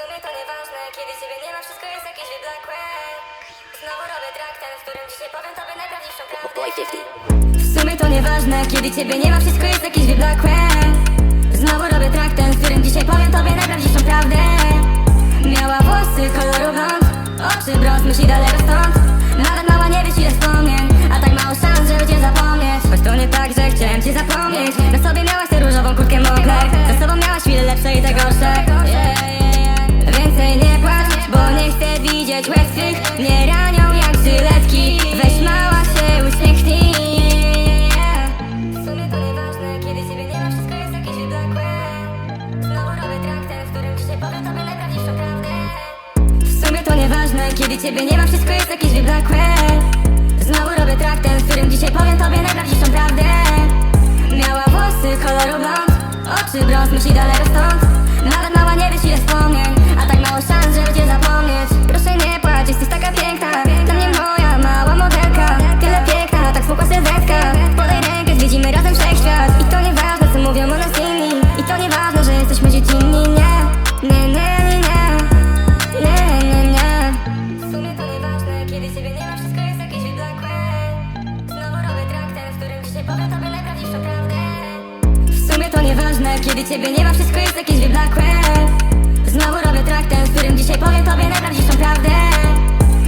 sumie to nieważne, kiedy ciebie nie ma, wszystko jest jakieś wyblakłe. Znowu robię track ten, w którym dzisiaj powiem tobie najprawdziwszą prawdę. Boy 50. W sumie to nieważne, kiedy ciebie nie ma, wszystko jest jakieś wyblakłe. Znowu robię track ten, w którym dzisiaj powiem tobie najprawdziwszą prawdę. Miała włosy koloru blond, oczy brąz, myśli daleko stąd. Nawet mała nie wiesz ile wspomnień, a tak mało szans, żeby cię zapomnieć. Choć to nie tak, że chciałem cię zapomnieć. Na sobie miałaś tę różową kurtkę mokrę widzieć łez Nie ranią jak żyletki Weź mała się uśmiechnij. W sumie to nieważne, kiedy ciebie nie ma Wszystko jest jakieś wyblakłe Znowu robię track ten, w którym dzisiaj powiem tobie najprawdziwszą prawdę. W sumie to nieważne, kiedy ciebie nie ma Wszystko jest jakieś wyblakłe. Znowu robię track ten, w którym dzisiaj powiem tobie najprawdziwszą prawdę. Miała włosy koloru blond Oczy brąz, myśli daleko stąd jesteśmy dziecinni Nie, nie, nie, nie, nie Nie, nie, nie W sumie to nieważne, kiedy ciebie nie ma Wszystko jest jakieś wyblakłe. Znowu robię track ten, w którym dzisiaj powiem tobie najprawdziwszą prawdę.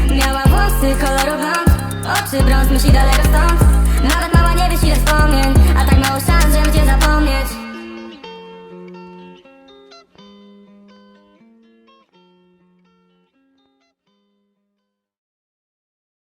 Nie Miała włosy koloru blond, oczy brąz, myśli daleko stąd